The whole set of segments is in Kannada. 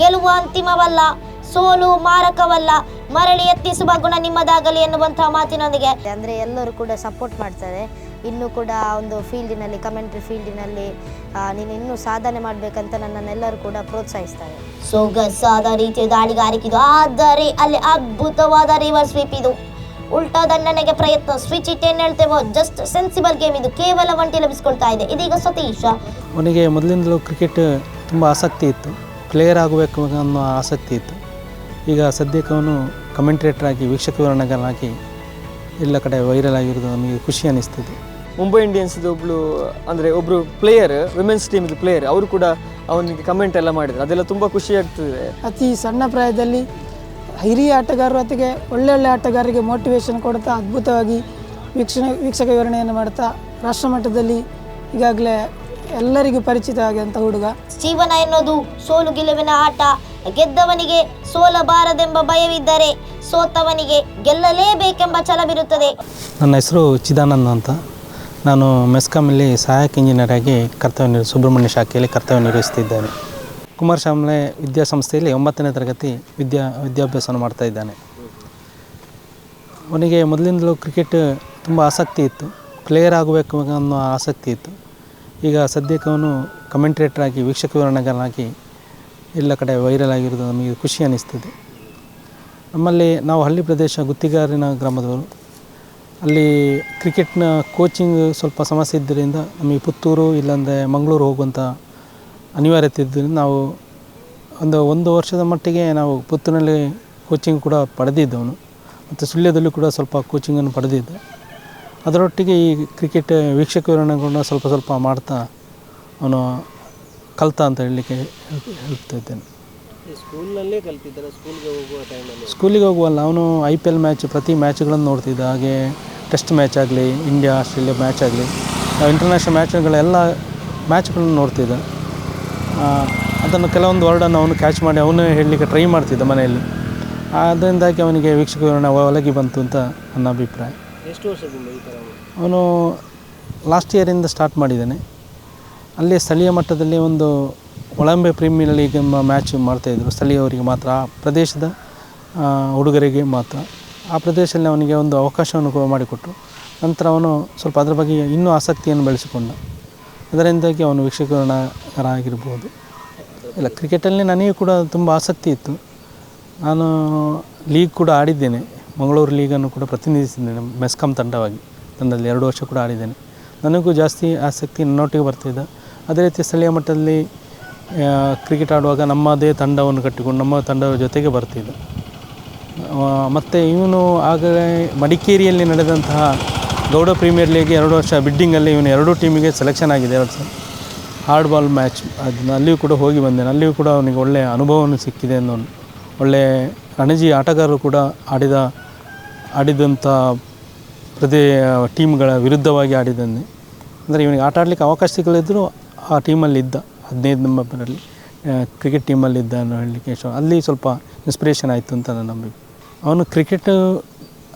ಗೆಲುವು ಅಂತಿಮವಲ್ಲ ಸೋಲು ಮಾರಕವಲ್ಲ ಮರಳಿ ಎತ್ತಿಸುವ ಗುಣ ನಿಮ್ಮದಾಗಲಿ ಎನ್ನುವಂತಹ ಮಾತಿನೊಂದಿಗೆ. ಅಂದ್ರೆ ಎಲ್ಲರೂ ಕೂಡ ಸಪೋರ್ಟ್ ಮಾಡ್ತಾರೆ. ಇನ್ನೂ ಕೂಡ ಒಂದು ಫೀಲ್ಡಿನಲ್ಲಿ ಕಮೆಂಟ್ರಿ ಫೀಲ್ಡಿನಲ್ಲಿ ನೀನು ಇನ್ನೂ ಸಾಧನೆ ಮಾಡಬೇಕಂತ ನನ್ನನ್ನೆಲ್ಲರೂ ಕೂಡ ಪ್ರೋತ್ಸಾಹಿಸ್ತಾರೆ. ಸೊಗಸಾದ ರೀತಿಯ ದಾಳಿಗಾರಿಕೆ ಇದು ಆದರೆ ಅಲ್ಲಿ ಅದ್ಭುತವಾದ ರಿವರ್ಸ್ ಸ್ವೀಪ್ ಇದು. ಉಲ್ಟಾ ದಂಡನೆಗೆ ಪ್ರಯತ್ನ ಸ್ವಿಚ್ ಇಟ್ ಏನ್ ಹೇಳ್ತೇವೋ ಜಸ್ಟ್ ಸೆನ್ಸಿಬಲ್ ಗೇಮ್ ಇದು. ಕೇವಲ ಒಂಟಿ ಲಭಿಸ್ಕೊಳ್ತಾ ಇದೆ. ಇದೀಗ ಸತೀಶ್. ಅವನಿಗೆ ಮೊದಲಿಂದಲೂ ಕ್ರಿಕೆಟ್ ತುಂಬ ಆಸಕ್ತಿ ಇತ್ತು. ಪ್ಲೇಯರ್ ಆಗಬೇಕು ಅನ್ನೋ ಆಸಕ್ತಿ ಇತ್ತು. ಈಗ ಸದ್ಯಕ್ಕೆ ಅವನು ಕಮೆಂಟ್ರೇಟರ್ ಆಗಿ ವೀಕ್ಷಕ ವಿವರಣೆಗಳಾಗಿ ಎಲ್ಲ ಕಡೆ ವೈರಲ್ ಆಗಿರೋದು ನಮಗೆ ಖುಷಿ ಅನ್ನಿಸ್ತಿದೆ. ಮುಂಬೈ ಇಂಡಿಯನ್ಸ್ದು ಒಬ್ಬಳು ಅಂದರೆ ಒಬ್ಬರು ಪ್ಲೇಯರ್ ವಿಮೆನ್ಸ್ ಟೀಮ್ದು ಪ್ಲೇಯರ್ ಅವರು ಕೂಡ ಅವನಿಗೆ ಕಮೆಂಟ್ ಎಲ್ಲ ಮಾಡಿದ್ರು. ಅದೆಲ್ಲ ತುಂಬ ಖುಷಿ ಆಗ್ತದೆ. ಅತಿ ಸಣ್ಣ ಪ್ರಾಯದಲ್ಲಿ ಹಿರಿಯ ಆಟಗಾರರು ಅತಿಗೆ ಒಳ್ಳೆ ಒಳ್ಳೆ ಆಟಗಾರರಿಗೆ ಮೋಟಿವೇಶನ್ ಕೊಡ್ತಾ ಅದ್ಭುತವಾಗಿ ವೀಕ್ಷಣೆ ವೀಕ್ಷಕ ವಿವರಣೆಯನ್ನು ಮಾಡ್ತಾ ರಾಷ್ಟ್ರಮಟ್ಟದಲ್ಲಿ ಈಗಾಗಲೇ ಎಲ್ಲರಿಗೂ ಪರಿಚಿತ ಆಗಿದಂಥ ಹುಡುಗ. ಜೀವನ ಎನ್ನುವುದು ಸೋಲು ಗೆಲುವಿನ ಆಟ. ಗೆದ್ದವನಿಗೆ ಸೋಲಬಾರದೆಂಬ ಭಯವಿದ್ದರೆ ಸೋತವನಿಗೆ ಗೆಲ್ಲಲೇಬೇಕೆಂಬ ಛಲವಿರುತ್ತದೆ. ನನ್ನ ಹೆಸರು ಚಿದಾನಂದ್ ಅಂತ. ನಾನು ಮೆಸ್ಕಾಮಲ್ಲಿ ಸಹಾಯಕ ಇಂಜಿನಿಯರ್ ಆಗಿ ಕರ್ತವ್ಯ ನಿರ್ ಸುಬ್ರಹ್ಮಣ್ಯ ಶಾಖೆಯಲ್ಲಿ ಕರ್ತವ್ಯ ನಿರ್ವಹಿಸ್ತಿದ್ದೇನೆ. ಕುಮಾರಸ್ವಾಮಿ ವಿದ್ಯಾಸಂಸ್ಥೆಯಲ್ಲಿ ಒಂಬತ್ತನೇ ತರಗತಿ ವಿದ್ಯಾ ವಿದ್ಯಾಭ್ಯಾಸವನ್ನು ಮಾಡ್ತಾ ಇದ್ದಾನೆ. ಅವನಿಗೆ ಮೊದಲಿಂದಲೂ ಕ್ರಿಕೆಟ್ ತುಂಬ ಆಸಕ್ತಿ ಇತ್ತು. ಪ್ಲೇಯರ್ ಆಗಬೇಕು ಅನ್ನೋ ಆಸಕ್ತಿ ಇತ್ತು. ಈಗ ಸದ್ಯಕ್ಕೆ ಅವನು ಕಮೆಂಟ್ರೇಟರ್ ಆಗಿ, ವೀಕ್ಷಕ ವಿವರಣೆಗಳಾಗಿ ಎಲ್ಲ ಕಡೆ ವೈರಲ್ ಆಗಿರೋದು ನಮಗೆ ಖುಷಿ ಅನ್ನಿಸ್ತದೆ. ನಮ್ಮಲ್ಲಿ ನಾವು ಹಳ್ಳಿ ಪ್ರದೇಶ ಗುತ್ತಿಗಾರಿನ ಗ್ರಾಮದವರು. ಅಲ್ಲಿ ಕ್ರಿಕೆಟ್ನ ಕೋಚಿಂಗ್ ಸ್ವಲ್ಪ ಸಮಸ್ಯೆ ಇದ್ದರಿಂದ ನಮಗೆ ಪುತ್ತೂರು ಇಲ್ಲಾಂದರೆ ಮಂಗಳೂರು ಹೋಗುವಂಥ ಅನಿವಾರ್ಯತೆ ಇದ್ದರಿಂದ ನಾವು ಒಂದು ಒಂದು ವರ್ಷದ ಮಟ್ಟಿಗೆ ನಾವು ಪುತ್ತೂರಿನಲ್ಲಿ ಕೋಚಿಂಗ್ ಕೂಡ ಪಡೆದಿದ್ದವನು. ಮತ್ತು ಸುಳ್ಯದಲ್ಲೂ ಕೂಡ ಸ್ವಲ್ಪ ಕೋಚಿಂಗನ್ನು ಪಡೆದಿದ್ದೆ. ಅದರೊಟ್ಟಿಗೆ ಈ ಕ್ರಿಕೆಟ್ ವೀಕ್ಷಕ ವಿವರಣೆಗಳನ್ನ ಸ್ವಲ್ಪ ಸ್ವಲ್ಪ ಮಾಡ್ತಾ ಅವನು ಕಲ್ತ ಅಂತ ಹೇಳಲಿಕ್ಕೆ ಹೇಳ್ತಾ ಇದ್ದೇನೆ. ಕಲ್ತಿದ್ದಾನೆ ಸ್ಕೂಲ್ಗೆ ಹೋಗುವ ಟೈಮಲ್ಲಿ ಸ್ಕೂಲಿಗೆ ಹೋಗುವಲ್ಲ ಅವನು ಐ ಪಿ ಎಲ್ ಮ್ಯಾಚ್ ಪ್ರತಿ ಮ್ಯಾಚ್ಗಳನ್ನು ನೋಡ್ತಿದ್ದ. ಹಾಗೆ ಟೆಸ್ಟ್ ಮ್ಯಾಚ್ ಆಗಲಿ ಇಂಡಿಯಾ ಆಸ್ಟ್ರೇಲಿಯಾ ಮ್ಯಾಚ್ ಆಗಲಿ ಇಂಟರ್ನ್ಯಾಷನಲ್ ಮ್ಯಾಚ್ಗಳೆಲ್ಲ ಮ್ಯಾಚ್ಗಳನ್ನು ನೋಡ್ತಿದ್ದ. ಅದನ್ನು ಕೆಲವೊಂದು ವರ್ಡನ್ನು ಅವನು ಕ್ಯಾಚ್ ಮಾಡಿ ಅವನು ಹೇಳಲಿಕ್ಕೆ ಟ್ರೈ ಮಾಡ್ತಿದ್ದ ಮನೆಯಲ್ಲಿ. ಅದರಿಂದಾಗಿ ಅವನಿಗೆ ವೀಕ್ಷಕ ವಿವರಣೆ ಒಳಗೆ ಬಂತು ಅಂತ ನನ್ನ ಅಭಿಪ್ರಾಯ. ಎಷ್ಟು ವರ್ಷದಿಂದ ಈ ಥರ ಅವನು ಲಾಸ್ಟ್ ಇಯರಿಂದ ಸ್ಟಾರ್ಟ್ ಮಾಡಿದ್ದಾನೆ. ಅಲ್ಲಿ ಸ್ಥಳೀಯ ಮಟ್ಟದಲ್ಲಿ ಒಂದು ಒಳಂಬೆ ಪ್ರೀಮಿಯರ್ ಲೀಗ್ ಎಂಬ ಮ್ಯಾಚ್ ಮಾಡ್ತಾಯಿದ್ರು ಸ್ಥಳೀಯವರಿಗೆ ಮಾತ್ರ, ಆ ಪ್ರದೇಶದ ಹುಡುಗರಿಗೆ ಮಾತ್ರ. ಆ ಪ್ರದೇಶದಲ್ಲಿ ಅವನಿಗೆ ಒಂದು ಅವಕಾಶವನ್ನು ಮಾಡಿಕೊಟ್ಟರು ಮಾಡಿಕೊಟ್ಟು ನಂತರ ಅವನು ಸ್ವಲ್ಪ ಅದರ ಬಗ್ಗೆ ಇನ್ನೂ ಆಸಕ್ತಿಯನ್ನು ಬೆಳೆಸಿಕೊಂಡ. ಅದರಿಂದಾಗಿ ಅವನು ವೀಕ್ಷಕರಾಗಿರ್ಬೋದು ಇಲ್ಲ ಕ್ರಿಕೆಟಲ್ಲಿ ನನಗೆ ಕೂಡ ತುಂಬ ಆಸಕ್ತಿ ಇತ್ತು. ನಾನು ಲೀಗ್ ಕೂಡ ಆಡಿದ್ದೇನೆ. ಮಂಗಳೂರು ಲೀಗನ್ನು ಕೂಡ ಪ್ರತಿನಿಧಿಸಿದ್ದೇನೆ ಮೆಸ್ಕಾಂ ತಂಡವಾಗಿ. ತಂಡದಲ್ಲಿ ಎರಡು ವರ್ಷ ಕೂಡ ಆಡಿದ್ದೇನೆ. ನನಗೂ ಜಾಸ್ತಿ ಆಸಕ್ತಿ ನನ್ನೊಟ್ಟಿಗೆ ಬರ್ತಿದ್ದ ಅದೇ ರೀತಿ ಸ್ಥಳೀಯ ಮಟ್ಟದಲ್ಲಿ ಕ್ರಿಕೆಟ್ ಆಡುವಾಗ ನಮ್ಮದೇ ತಂಡವನ್ನು ಕಟ್ಟಿಕೊಂಡು ನಮ್ಮ ತಂಡದ ಜೊತೆಗೆ ಬರ್ತಿದ್ದ. ಮತ್ತು ಇವನು ಆಗಲೇ ಮಡಿಕೇರಿಯಲ್ಲಿ ನಡೆದಂತಹ ಗೌಡ ಪ್ರೀಮಿಯರ್ ಲೀಗ್ ಎರಡು ವರ್ಷ ಬಿಡ್ಡಿಂಗಲ್ಲಿ ಇವನು ಎರಡೂ ಟೀಮಿಗೆ ಸೆಲೆಕ್ಷನ್ ಆಗಿದೆ ಎರಡು ಸಲ. ಹಾರ್ಡ್ ಬಾಲ್ ಮ್ಯಾಚ್, ಅದನ್ನ ಅಲ್ಲಿಯೂ ಕೂಡ ಹೋಗಿ ಬಂದೇನೆ ಅಲ್ಲಿಯೂ ಕೂಡ ಅವನಿಗೆ ಒಳ್ಳೆಯ ಅನುಭವವನ್ನು ಸಿಕ್ಕಿದೆ ಅನ್ನೋ ಒಳ್ಳೆಯ ರಣಜಿ ಆಟಗಾರರು ಕೂಡ ಆಡಿದ ಆಡಿದಂಥ ಪ್ರದೇ ಟೀಮ್ಗಳ ವಿರುದ್ಧವಾಗಿ ಆಡಿದ್ದಾನೆ. ಅಂದರೆ ಇವನಿಗೆ ಆಟ ಆಡಲಿಕ್ಕೆ ಅವಕಾಶ ಸಿಗಲಿದ್ದರೂ ಆ ಟೀಮಲ್ಲಿದ್ದ ಹದಿನೈದು ನಂಬರಲ್ಲಿ ಕ್ರಿಕೆಟ್ ಟೀಮಲ್ಲಿದ್ದ ಅನ್ನೋ ಹೇಳಲಿಕ್ಕೆ ಇಷ್ಟ. ಅಲ್ಲಿ ಸ್ವಲ್ಪ ಇನ್ಸ್ಪಿರೇಷನ್ ಆಯಿತು ಅಂತ ನನ್ನ ನಂಬಿಕೆ ಅವನು ಕ್ರಿಕೆಟ್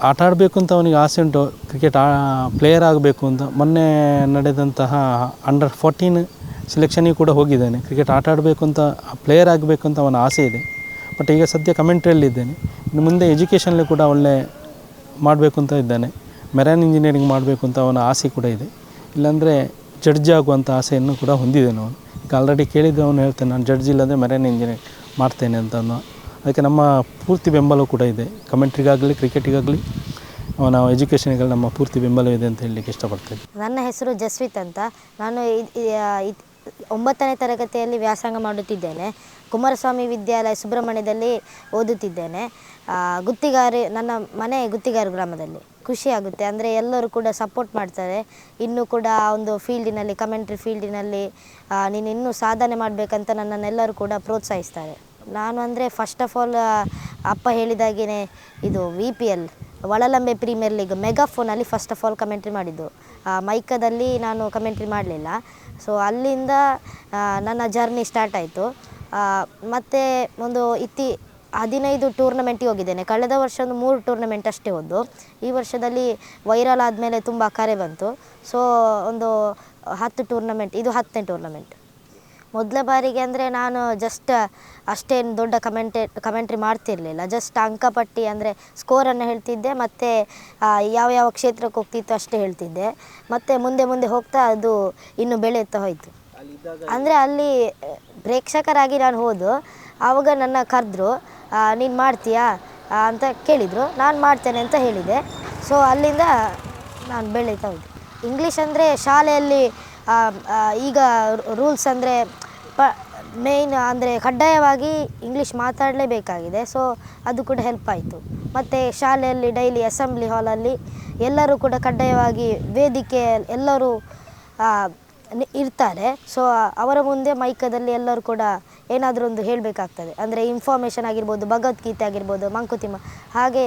ಆಟ ಆಡಬೇಕು ಅಂತ ಅವನಿಗೆ ಆಸೆ ಉಂಟು. ಕ್ರಿಕೆಟ್ ಪ್ಲೇಯರ್ ಆಗಬೇಕು ಅಂತ. ಮೊನ್ನೆ ನಡೆದಂತಹ ಅಂಡರ್ ಫೋರ್ಟೀನ್ ಸೆಲೆಕ್ಷನಿಗೆ ಕೂಡ ಹೋಗಿದ್ದಾನೆ. ಕ್ರಿಕೆಟ್ ಆಟ ಆಡಬೇಕು ಅಂತ ಪ್ಲೇಯರ್ ಆಗಬೇಕು ಅಂತ ಅವನ ಆಸೆ ಇದೆ. ಬಟ್ ಈಗ ಸದ್ಯ ಕಮೆಂಟ್ರಿಯಲ್ಲಿದ್ದೇನೆ ಇನ್ನು ಮುಂದೆ ಎಜುಕೇಷನಲ್ಲಿ ಕೂಡ ಒಳ್ಳೆ ಮಾಡಬೇಕು ಅಂತ ಇದ್ದಾನೆ. ಮೆರೈನ್ ಇಂಜಿನಿಯರಿಂಗ್ ಮಾಡಬೇಕು ಅಂತ ಅವನ ಆಸೆ ಕೂಡ ಇದೆ. ಇಲ್ಲಾಂದರೆ ಜಡ್ಜ್ ಆಗುವಂಥ ಆಸೆಯನ್ನು ಕೂಡ ಹೊಂದಿದ್ದೇನೆ ಅವನು. ಈಗ ಆಲ್ರೆಡಿ ಕೇಳಿದ್ದು ಅವನು ಹೇಳ್ತಾನೆ, ನಾನು ಜಡ್ಜ್ ಇಲ್ಲಾಂದರೆ ಮೆರೈನ್ ಇಂಜಿನಿಯರಿಂಗ್ ಮಾಡ್ತೇನೆ ಅಂತ ಅವನು ಅದಕ್ಕೆ ನಮ್ಮ ಪೂರ್ತಿ ಬೆಂಬಲ ಕೂಡ ಇದೆ. ಕಮೆಂಟ್ರಿಗಾಗಲಿ, ಕ್ರಿಕೆಟಿಗಾಗಲಿ, ಅವನ ಎಜುಕೇಷನ್ಗಳು ನಮ್ಮ ಪೂರ್ತಿ ಬೆಂಬಲವಿದೆ ಅಂತ ಹೇಳಲಿಕ್ಕೆ ಇಷ್ಟಪಡ್ತೇನೆ. ನನ್ನ ಹೆಸರು ಜಸ್ವಿತ್ ಅಂತ. ನಾನು ಒಂಬತ್ತನೇ ತರಗತಿಯಲ್ಲಿ ವ್ಯಾಸಂಗ ಮಾಡುತ್ತಿದ್ದೇನೆ. ಕುಮಾರಸ್ವಾಮಿ ವಿದ್ಯಾಲಯ ಸುಬ್ರಹ್ಮಣ್ಯದಲ್ಲಿ ಓದುತ್ತಿದ್ದೇನೆ. ಗುತ್ತಿಗಾರಿ, ನನ್ನ ಮನೆ ಗುತ್ತಿಗಾರ ಗ್ರಾಮದಲ್ಲಿ. ಖುಷಿ ಆಗುತ್ತೆ. ಅಂದರೆ ಎಲ್ಲರೂ ಕೂಡ ಸಪೋರ್ಟ್ ಮಾಡ್ತಾರೆ. ಇನ್ನೂ ಕೂಡ ಒಂದು ಫೀಲ್ಡಿನಲ್ಲಿ ಕಮೆಂಟ್ರಿ ಫೀಲ್ಡಿನಲ್ಲಿ ನೀನು ಇನ್ನೂ ಸಾಧನೆ ಮಾಡಬೇಕಂತ ನನ್ನನ್ನೆಲ್ಲರೂ ಕೂಡ ಪ್ರೋತ್ಸಾಹಿಸ್ತಾರೆ. ನಾನು ಅಂದರೆ ಫಸ್ಟ್ ಆಫ್ ಆಲ್ ಅಪ್ಪ ಹೇಳಿದಾಗೇ ಇದು V P L Olalambe premier league ಮೆಗಾಫೋನಲ್ಲಿ first of all commentary ಮಾಡಿದ್ದು. ಮೈಕದಲ್ಲಿ ನಾನು ಕಮೆಂಟ್ರಿ ಮಾಡಲಿಲ್ಲ. ಸೊ ಅಲ್ಲಿಂದ ನನ್ನ ಜರ್ನಿ ಸ್ಟಾರ್ಟ್ ಆಯಿತು. ಮತ್ತು ಒಂದು ಇತ್ತಿ ಹದಿನೈದು ಟೂರ್ನಮೆಂಟಿಗೆ ಹೋಗಿದ್ದೇನೆ. ಕಳೆದ ವರ್ಷ ಒಂದು ಮೂರು ಟೂರ್ನಮೆಂಟ್ ಅಷ್ಟೇ ಹೋದ್ದು. ಈ ವರ್ಷದಲ್ಲಿ ವೈರಲ್ ಆದಮೇಲೆ ತುಂಬ ಕರೆ ಬಂತು. ಸೊ ಒಂದು ಹತ್ತು ಟೂರ್ನಮೆಂಟ್, ಇದು ಹತ್ತನೇ ಟೂರ್ನಮೆಂಟ್. ಮೊದಲ ಬಾರಿಗೆ ಅಂದರೆ ನಾನು ಜಸ್ಟ್ ಅಷ್ಟೇನು ದೊಡ್ಡ ಕಮೆಂಟೆ, ಕಮೆಂಟ್ರಿ ಮಾಡ್ತಿರಲಿಲ್ಲ. ಜಸ್ಟ್ ಅಂಕಪಟ್ಟಿ ಅಂದರೆ ಸ್ಕೋರನ್ನು ಹೇಳ್ತಿದ್ದೆ, ಮತ್ತು ಯಾವ ಯಾವ ಕ್ಷೇತ್ರಕ್ಕೆ ಹೋಗ್ತಿತ್ತು ಅಷ್ಟೇ ಹೇಳ್ತಿದ್ದೆ. ಮತ್ತು ಮುಂದೆ ಮುಂದೆ ಹೋಗ್ತಾ ಅದು ಇನ್ನೂ ಬೆಳೆಯುತ್ತಾ ಹೋಯಿತು. ಅಂದರೆ ಅಲ್ಲಿ ಪ್ರೇಕ್ಷಕರಾಗಿ ನಾನು ಹೋದು ಆವಾಗ ನನ್ನ ಕರೆದ್ರು ನೀನು ಮಾಡ್ತೀಯಾ ಅಂತ ಕೇಳಿದರು, ನಾನು ಮಾಡ್ತೇನೆ ಅಂತ ಹೇಳಿದೆ. ಸೊ ಅಲ್ಲಿಂದ ನಾನು ಬೆಳೀತಾ ಹೋದೆ. ಇಂಗ್ಲೀಷ್ ಅಂದರೆ ಶಾಲೆಯಲ್ಲಿ ಈಗ ರೂಲ್ಸ್ ಅಂದರೆ ಪ ಮೇಯ್ನ್ ಅಂದರೆ ಕಡ್ಡಾಯವಾಗಿ ಇಂಗ್ಲೀಷ್ ಮಾತಾಡಲೇಬೇಕಾಗಿದೆ. ಸೊ ಅದು ಕೂಡ ಹೆಲ್ಪ್ ಆಯಿತು. ಮತ್ತು ಶಾಲೆಯಲ್ಲಿ ಡೈಲಿ ಅಸೆಂಬ್ಲಿ ಹಾಲಲ್ಲಿ ಎಲ್ಲರೂ ಕೂಡ ಕಡ್ಡಾಯವಾಗಿ ವೇದಿಕೆ, ಎಲ್ಲರೂ ಇರ್ತಾರೆ. ಸೊ ಅವರ ಮುಂದೆ ಮೈಕದಲ್ಲಿ ಎಲ್ಲರೂ ಕೂಡ ಏನಾದರೂ ಒಂದು ಹೇಳಬೇಕಾಗ್ತದೆ. ಅಂದರೆ ಇನ್ಫಾರ್ಮೇಷನ್ ಆಗಿರ್ಬೋದು ಭಗವದ್ಗೀತೆ ಆಗಿರ್ಬೋದು ಮಂಕುತಿಮ್ಮ. ಹಾಗೆ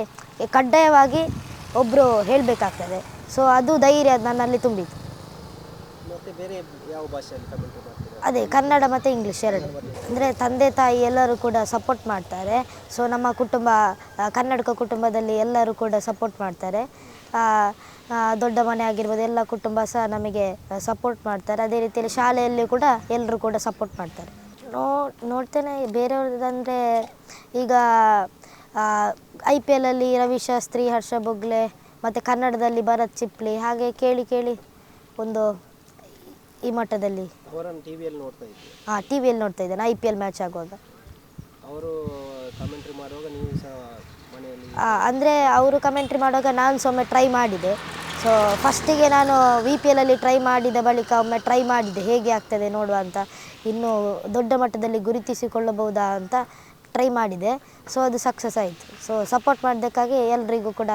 ಕಡ್ಡಾಯವಾಗಿ ಒಬ್ಬರು ಹೇಳಬೇಕಾಗ್ತದೆ. ಸೊ ಅದು ಧೈರ್ಯ ನನ್ನಲ್ಲಿ ತುಂಬಿತು ಅದೇ ಕನ್ನಡ ಮತ್ತು ಇಂಗ್ಲೀಷ್ ಎರಡು. ಅಂದರೆ ತಂದೆ ತಾಯಿ ಎಲ್ಲರೂ ಕೂಡ ಸಪೋರ್ಟ್ ಮಾಡ್ತಾರೆ. ಸೊ ನಮ್ಮ ಕುಟುಂಬ ಕನ್ನಡಕ ಕುಟುಂಬದಲ್ಲಿ ಎಲ್ಲರೂ ಕೂಡ ಸಪೋರ್ಟ್ ಮಾಡ್ತಾರೆ. ದೊಡ್ಡ ಮನೆ ಆಗಿರ್ಬೋದು ಎಲ್ಲ ಕುಟುಂಬ ಸಹ ನಮಗೆ ಸಪೋರ್ಟ್ ಮಾಡ್ತಾರೆ. ಅದೇ ರೀತಿಯಲ್ಲಿ ಶಾಲೆಯಲ್ಲಿ ಕೂಡ ಎಲ್ಲರೂ ಕೂಡ ಸಪೋರ್ಟ್ ಮಾಡ್ತಾರೆ. ನೋ ನೋಡ್ತೇನೆ ಬೇರೆಯವ್ರದ್ದಂದರೆ ಈಗ ಐ ಪಿ ಎಲ್ಲಲ್ಲಿ ರವಿಶಾಸ್ತ್ರಿ ಹರ್ಷ ಬೊಗ್ಲೆ ಮತ್ತು ಕನ್ನಡದಲ್ಲಿ ಭರತ್ ಚಿಪ್ಲಿ ಹಾಗೆ ಕೇಳಿ ಕೇಳಿ ಒಂದು ಈ ಮಟ್ಟದಲ್ಲಿ. ಹಾಂ ಟಿ ವಿಯಲ್ಲಿ ನೋಡ್ತಾ ಇದ್ದೇನೆ ಐ ಪಿ ಎಲ್ ಮ್ಯಾಚ್ ಆಗುವಾಗ. ಅವರು ಕಮೆಂಟ್ರಿ ಮಾಡುವಾಗ ನೀವು ಸಹ ಮನೆಯಲ್ಲಿ ಅಂದರೆ ಅವರು ಕಮೆಂಟ್ರಿ ಮಾಡುವಾಗ ನಾನು ಸೊಮ್ಮೆ ಟ್ರೈ ಮಾಡಿದೆ. ಸೊ ಫಸ್ಟಿಗೆ ನಾನು ವಿ ಪಿ ಎಲ್ಲಲ್ಲಿ ಟ್ರೈ ಮಾಡಿದ ಬಳಿಕ ಒಮ್ಮೆ ಟ್ರೈ ಮಾಡಿದೆ. ಹೇಗೆ ಆಗ್ತದೆ ನೋಡುವ ಅಂತ. ಇನ್ನೂ ದೊಡ್ಡ ಮಟ್ಟದಲ್ಲಿ ಗುರುತಿಸಿಕೊಳ್ಳಬಹುದಾ ಅಂತ ಟ್ರೈ ಮಾಡಿದೆ. ಸೊ ಅದು ಸಕ್ಸಸ್ ಆಯಿತು. ಸೊ ಸಪೋರ್ಟ್ ಮಾಡಿದ್ದಕ್ಕಾಗಿ ಎಲ್ರಿಗೂ ಕೂಡ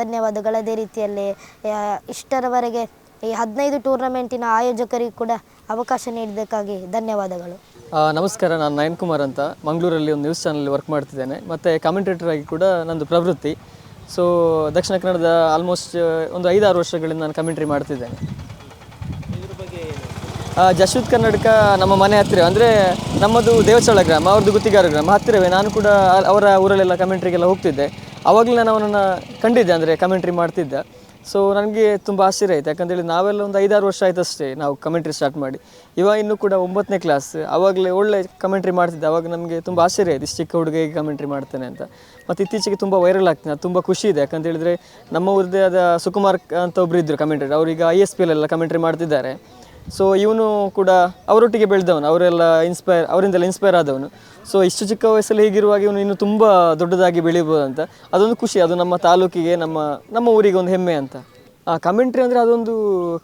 ಧನ್ಯವಾದಗಳು. ಅದೇ ರೀತಿಯಲ್ಲಿ ಇಷ್ಟರವರೆಗೆ ಈ ಹದಿನೈದು ಟೂರ್ನಮೆಂಟಿನ ಆಯೋಜಕರಿಗೂ ಕೂಡ ಅವಕಾಶ ನೀಡಿದ್ದಕ್ಕಾಗಿ ಧನ್ಯವಾದಗಳು. ನಮಸ್ಕಾರ, ನಾನು ನಯನ್ ಕುಮಾರ್ ಅಂತ. ಮಂಗಳೂರಲ್ಲಿ ಒಂದು ನ್ಯೂಸ್ ಚಾನಲ್ ವರ್ಕ್ ಮಾಡ್ತಿದ್ದೇನೆ. ಮತ್ತು ಕಾಮೆಂಟೇಟರ್ ಆಗಿ ಕೂಡ ನಂದು ಪ್ರವೃತ್ತಿ. ಸೊ ದಕ್ಷಿಣ ಕನ್ನಡದ ಆಲ್ಮೋಸ್ಟ್ ಒಂದು ಐದಾರು ವರ್ಷಗಳಿಂದ ನಾನು ಕಮೆಂಟ್ರಿ ಮಾಡ್ತಿದ್ದೇನೆ. ಜಶ್ವಿತ್ ಕರ್ನಾಟಕ ನಮ್ಮ ಮನೆ ಹತ್ತಿರ, ಅಂದರೆ ನಮ್ಮದು ದೇವಚಳ ಗ್ರಾಮ, ಅವ್ರದ್ದು ಗುತ್ತಿಗಾರ ಗ್ರಾಮ. ಹತ್ತಿರವೇ ನಾನು ಕೂಡ ಅವರ ಊರಲ್ಲೆಲ್ಲ ಕಮೆಂಟ್ರಿಗೆಲ್ಲ ಹೋಗ್ತಿದ್ದೆ. ಆವಾಗಲೇ ನಾನು ಅವನನ್ನು ಕಂಡಿದ್ದೆ, ಅಂದರೆ ಕಮೆಂಟ್ರಿ ಮಾಡ್ತಿದ್ದ. ಸೊ ನನಗೆ ತುಂಬ ಆಶ್ಚರ್ಯ ಆಯಿತು. ಯಾಕಂತೇಳಿ ನಾವೆಲ್ಲ ಒಂದು ಐದಾರು ವರ್ಷ ಆಯ್ತು ಅಷ್ಟೇ ನಾವು ಕಮೆಂಟ್ರಿ ಸ್ಟಾರ್ಟ್ ಮಾಡಿ. ಇವಾಗ ಇನ್ನೂ ಕೂಡ ಒಂಬತ್ತನೇ ಕ್ಲಾಸ್ ಆವಾಗಲೇ ಒಳ್ಳೆ ಕಮೆಂಟ್ರಿ ಮಾಡ್ತಿದ್ದೆ. ಆವಾಗ ನಮಗೆ ತುಂಬ ಆಶ್ಚರ್ಯ ಆಯಿತು. ಚಿಕ್ಕ ಹುಡುಗ ಹೇಗೆ ಕಮೆಂಟ್ರಿ ಮಾಡ್ತಾನೆ ಅಂತ. ಮತ್ತು ಇತ್ತೀಚೆಗೆ ತುಂಬ ವೈರಲ್ ಆಗ್ತೀನಿ ಅದು ತುಂಬ ಖುಷಿ ಇದೆ. ಯಾಕಂತ ಹೇಳಿದ್ರೆ ನಮ್ಮ ಊರದೇ ಆದ ಸುಕುಮಾರ್ ಅಂತ ಒಬ್ಬರು ಇದ್ದರು ಕಮೆಂಟ್ರಿ ಅವರೀಗ ಐ ಎಸ್ ಪಿ ಎಲ್ಲ ಕಮೆಂಟ್ರಿ ಮಾಡ್ತಿದ್ದಾರೆ. ಸೊ ಇವನು ಕೂಡ ಅವರೊಟ್ಟಿಗೆ ಬೆಳೆದವನು, ಅವರೆಲ್ಲ ಇನ್ಸ್ಪೈರ್ ಅವರಿಂದೆಲ್ಲ ಇನ್ಸ್ಪೈರ್ ಆದವನು. ಸೊ ಇಷ್ಟು ಚಿಕ್ಕ ವಯಸ್ಸಲ್ಲಿ ಹೀಗಿರುವಾಗ ಇವನು ಇನ್ನು ತುಂಬ ದೊಡ್ಡದಾಗಿ ಬೆಳಿಬೋದು ಅಂತ ಅದೊಂದು ಖುಷಿ, ಅದು ನಮ್ಮ ತಾಲೂಕಿಗೆ, ನಮ್ಮ ನಮ್ಮ ಊರಿಗೆ ಒಂದು ಹೆಮ್ಮೆ ಅಂತ. ಆ ಕಮೆಂಟ್ರಿ ಅಂದರೆ ಅದೊಂದು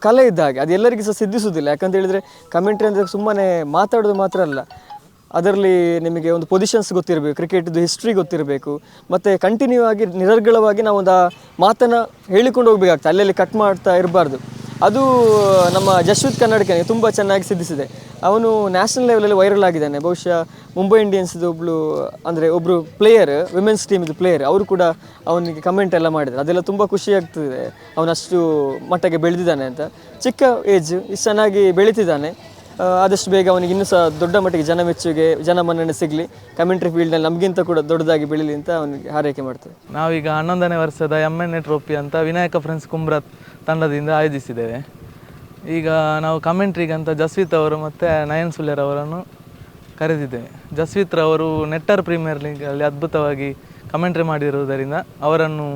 ಕಲೆ ಇದ್ದ ಹಾಗೆ, ಅದು ಎಲ್ಲರಿಗೂ ಸಹ ಸಿದ್ಧಿಸುವುದಿಲ್ಲ. ಯಾಕಂತ ಹೇಳಿದರೆ ಕಮೆಂಟ್ರಿ ಅಂದರೆ ಸುಮ್ಮನೆ ಮಾತಾಡೋದು ಮಾತ್ರ ಅಲ್ಲ. ಅದರಲ್ಲಿ ನಿಮಗೆ ಒಂದು ಪೊಸಿಷನ್ಸ್ ಗೊತ್ತಿರಬೇಕು ಕ್ರಿಕೆಟ್ದು ಹಿಸ್ಟ್ರಿ ಗೊತ್ತಿರಬೇಕು. ಮತ್ತು ಕಂಟಿನ್ಯೂ ಆಗಿ ನಿರರ್ಗಳವಾಗಿ ನಾವು ಒಂದು ಆ ಮಾತನ್ನು ಹೇಳಿಕೊಂಡು ಹೋಗಬೇಕಾಗ್ತದೆ. ಅಲ್ಲಲ್ಲಿ ಕಟ್ ಮಾಡ್ತಾ ಇರಬಾರ್ದು. ಅದು ನಮ್ಮ ಜಶ್ವಿತ್ ಕನ್ನಡಕನಿಗೆ ತುಂಬ ಚೆನ್ನಾಗಿ ಸಿದ್ಧಿಸಿದೆ. ಅವನು ನ್ಯಾಷನಲ್ ಲೆವೆಲಲ್ಲಿ ವೈರಲ್ ಆಗಿದ್ದಾನೆ. ಬಹುಶಃ ಮುಂಬೈ ಇಂಡಿಯನ್ಸ್ದು ಒಬ್ಬಳು ಅಂದರೆ ಒಬ್ಬರು ಪ್ಲೇಯರ್ ವಿಮೆನ್ಸ್ ಟೀಮ್ದು ಪ್ಲೇಯರ್ ಅವರು ಕೂಡ ಅವನಿಗೆ ಕಮೆಂಟ್ ಎಲ್ಲ ಮಾಡಿದ್ರು. ಅದೆಲ್ಲ ತುಂಬ ಖುಷಿ ಆಗ್ತಿದೆ. ಅವನಷ್ಟು ಮಟ್ಟಕ್ಕೆ ಬೆಳೆದಿದ್ದಾನೆ ಅಂತ. ಚಿಕ್ಕ ಏಜ್ ಇಷ್ಟು ಚೆನ್ನಾಗಿ ಬೆಳೀತಿದ್ದಾನೆ. ಆದಷ್ಟು ಬೇಗ ಅವನಿಗೆ ಇನ್ನೂ ಸಹ ದೊಡ್ಡ ಮಟ್ಟಿಗೆ ಜನ ಮೆಚ್ಚುಗೆ, ಜನ ಮನ್ನಣೆ ಸಿಗಲಿ. ಕಮೆಂಟ್ರಿ ಫೀಲ್ಡ್ನಲ್ಲಿ ನಮಗಿಂತ ಕೂಡ ದೊಡ್ಡದಾಗಿ ಬೆಳೀಲಿ ಅಂತ ಅವನಿಗೆ ಹಾರೈಕೆ ಮಾಡ್ತೇವೆ. ನಾವೀಗ ಹನ್ನೊಂದನೇ ವರ್ಷದ ಎಂ ಎನ್ ಎ ಟ್ರೋಫಿ ಅಂತ ವಿನಾಯಕ ಫ್ರೆಂಡ್ಸ್ ಕುಂಬ್ರ ತಂಡದಿಂದ ಆಯೋಜಿಸಿದ್ದೇವೆ. ಈಗ ನಾವು ಕಮೆಂಟ್ರಿಗೆ ಅಂತ ಜಸ್ವಿತ್ ಅವರು ಮತ್ತು ನಯನ್ ಸುಲ್ಯರ್ ಅವರನ್ನು ಕರೆದಿದ್ದೇವೆ. ಜಸ್ವಿತ್ ರವರು ನೆಟ್ಟರ್ ಪ್ರೀಮಿಯರ್ ಲೀಗಲ್ಲಿ ಅದ್ಭುತವಾಗಿ ಕಮೆಂಟ್ರಿ ಮಾಡಿರುವುದರಿಂದ ಅವರನ್ನು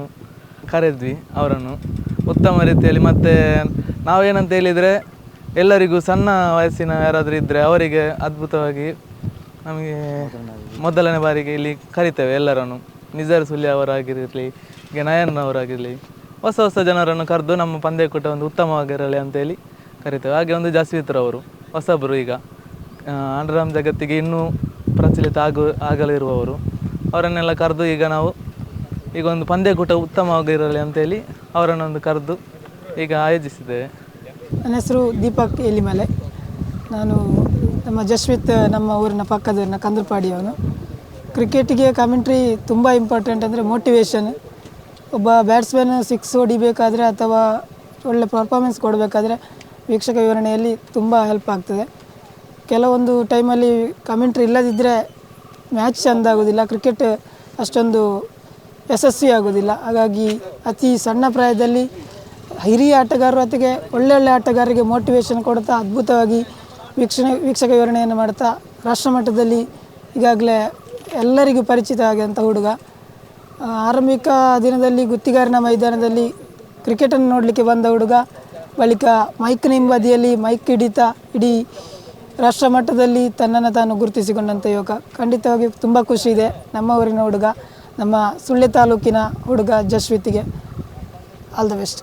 ಕರೆದ್ವಿ, ಅವರನ್ನು. ಉತ್ತಮ ರೀತಿಯಲ್ಲಿ ಮತ್ತು ನಾವೇನಂತ ಹೇಳಿದರೆ ಎಲ್ಲರಿಗೂ ಸಣ್ಣ ವಯಸ್ಸಿನ ಯಾರಾದರೂ ಇದ್ದರೆ ಅವರಿಗೆ ಅದ್ಭುತವಾಗಿ ನಮಗೆ ಮೊದಲನೇ ಬಾರಿಗೆ ಇಲ್ಲಿ ಕರಿತೇವೆ ಎಲ್ಲರನ್ನು. ನಿಜರ್ ಸುಲಿ ಅವರಾಗಿರಲಿ ಹೀಗೆ ಅವರಾಗಿರಲಿ, ಹೊಸ ಹೊಸ ಜನರನ್ನು ಕರೆದು ನಮ್ಮ ಪಂದ್ಯಕೂಟ ಒಂದು ಉತ್ತಮವಾಗಿರಲಿ ಅಂತೇಳಿ ಕರಿತೇವೆ. ಹಾಗೆ ಒಂದು ಜಸ್ವಿತ್ರವರು ಹೊಸಬರು ಈಗ. ಅಂಡರ್ಆರ್ಮ್ ಜಗತ್ತಿಗೆ ಇನ್ನೂ ಪ್ರಚಲಿತ ಆಗು, ಆಗಲಿರುವವರು. ಅವರನ್ನೆಲ್ಲ ಕರೆದು ಈಗ ನಾವು ಈಗ ಒಂದು ಪಂದ್ಯಕೂಟ ಉತ್ತಮವಾಗಿರಲಿ ಅಂತೇಳಿ ಅವರನ್ನೊಂದು ಕರೆದು ಈಗ ಆಯೋಜಿಸಿದ್ದೇವೆ. ನನ್ನ ಹೆಸರು ದೀಪಕ್ ಎಲಿಮಲೆ. ನಾನು ನಮ್ಮ ಜಶ್ವಿತ್ ನಮ್ಮ ಊರಿನ ಪಕ್ಕದೂರಿನ ಕಂದರ್ಪಾಡಿಯವನು. ಕ್ರಿಕೆಟಿಗೆ ಕಮೆಂಟ್ರಿ ತುಂಬ ಇಂಪಾರ್ಟೆಂಟ್ ಅಂದರೆ ಮೋಟಿವೇಶನ್ ಒಬ್ಬ ಬ್ಯಾಟ್ಸ್ಮನ್ ಸಿಕ್ಸ್ ಹೊಡಿಬೇಕಾದ್ರೆ ಅಥವಾ ಒಳ್ಳೆ ಪರ್ಫಾರ್ಮೆನ್ಸ್ ಕೊಡಬೇಕಾದ್ರೆ ವೀಕ್ಷಕ ವಿವರಣೆಯಲ್ಲಿ ತುಂಬ ಹೆಲ್ಪ್ ಆಗ್ತದೆ. ಕೆಲವೊಂದು ಟೈಮಲ್ಲಿ ಕಮೆಂಟ್ರಿ ಇಲ್ಲದಿದ್ದರೆ ಮ್ಯಾಚ್ ಚೆಂದ ಆಗೋದಿಲ್ಲ ಕ್ರಿಕೆಟ್ ಅಷ್ಟೊಂದು ಯಶಸ್ವಿ ಆಗೋದಿಲ್ಲ. ಹಾಗಾಗಿ ಅತಿ ಸಣ್ಣ ಪ್ರಾಯದಲ್ಲಿ ಹಿರಿಯ ಆಟಗಾರರು ಒಳ್ಳೆ ಒಳ್ಳೆ ಆಟಗಾರರಿಗೆ ಮೋಟಿವೇಶನ್ ಕೊಡ್ತಾ, ಅದ್ಭುತವಾಗಿ ವೀಕ್ಷಣೆ, ವೀಕ್ಷಕ ವಿವರಣೆಯನ್ನು ಮಾಡ್ತಾ ರಾಷ್ಟ್ರಮಟ್ಟದಲ್ಲಿ ಈಗಾಗಲೇ ಎಲ್ಲರಿಗೂ ಪರಿಚಿತ ಆಗಿದಂಥ ಹುಡುಗ. ಆರಂಭಿಕ ದಿನದಲ್ಲಿ ಗುತ್ತಿಗಾರನ ಮೈದಾನದಲ್ಲಿ ಕ್ರಿಕೆಟನ್ನು ನೋಡಲಿಕ್ಕೆ ಬಂದ ಹುಡುಗ. ಬಳಿಕ ಮೈಕ್ ಹಿಂಬದಿಯಲ್ಲಿ ಮೈಕ್ ಹಿಡಿತಾ ಇಡೀ ರಾಷ್ಟ್ರ ಮಟ್ಟದಲ್ಲಿ ತನ್ನನ್ನು ತಾನು ಗುರುತಿಸಿಕೊಂಡಂಥ ಯುವಕ. ಖಂಡಿತವಾಗಿ ತುಂಬ ಖುಷಿ ಇದೆ ನಮ್ಮ ಊರಿನ ಹುಡುಗ, ನಮ್ಮ ಸುಳ್ಯ ತಾಲೂಕಿನ ಹುಡುಗ ಜಶ್ವಿತಿಗೆ ಆಲ್ ದ ಬೆಸ್ಟ್